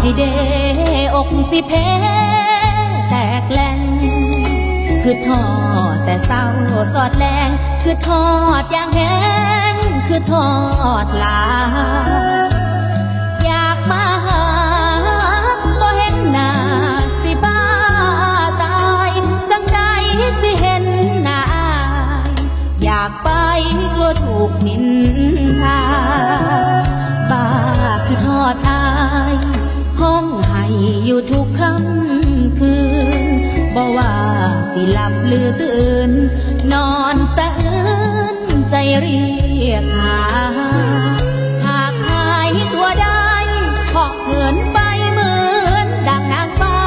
ให้เดอกสิเพแตกแลนคือทอดแต่เศร้าสอดแรงคือทอดอย่างแห้งคือทอดลา อยากมาหาบ่เห็นหน้าสิบ้าตายจังใดสิเห็นหน้ายอยากไปกลัวถูกนิน อยู่ทุกค่ำคืนบ่ว่าสิหลับหรือตื่น นอนสะอื้นใจเรียกหา หากหายตัวได้ขอเหินไปเหมือนดังนางฟ้า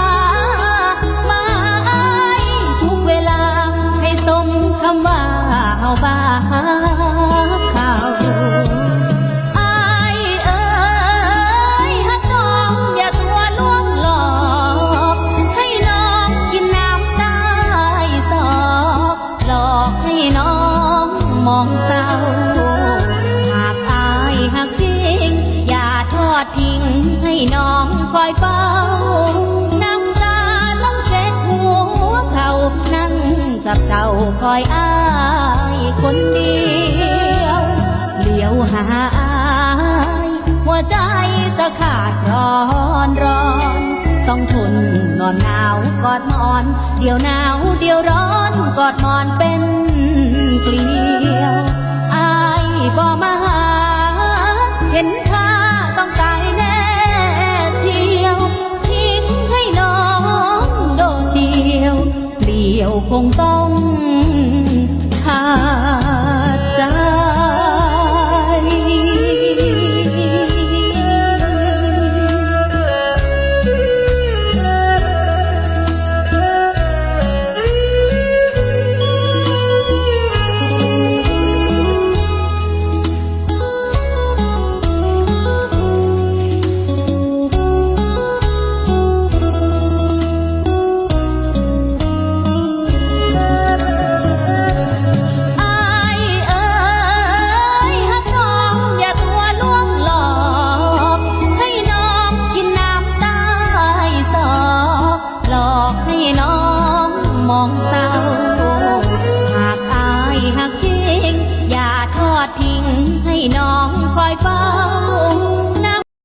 มาอทุกเวลาให้สมคำว่าเฮาบ้า ทิ้งให้น้องคอยเฝ้า น้ำตาลงเช็ดหัวเขานั่งจับเจ้าคอยอายคนเดียวเลี้ยวหาอายหัวใจจะขาดร้อนร้อน ต้องทนนอนหนาวกอดหมอน เดี๋ยวหนาวเดี๋ยวร้อน បងតងថា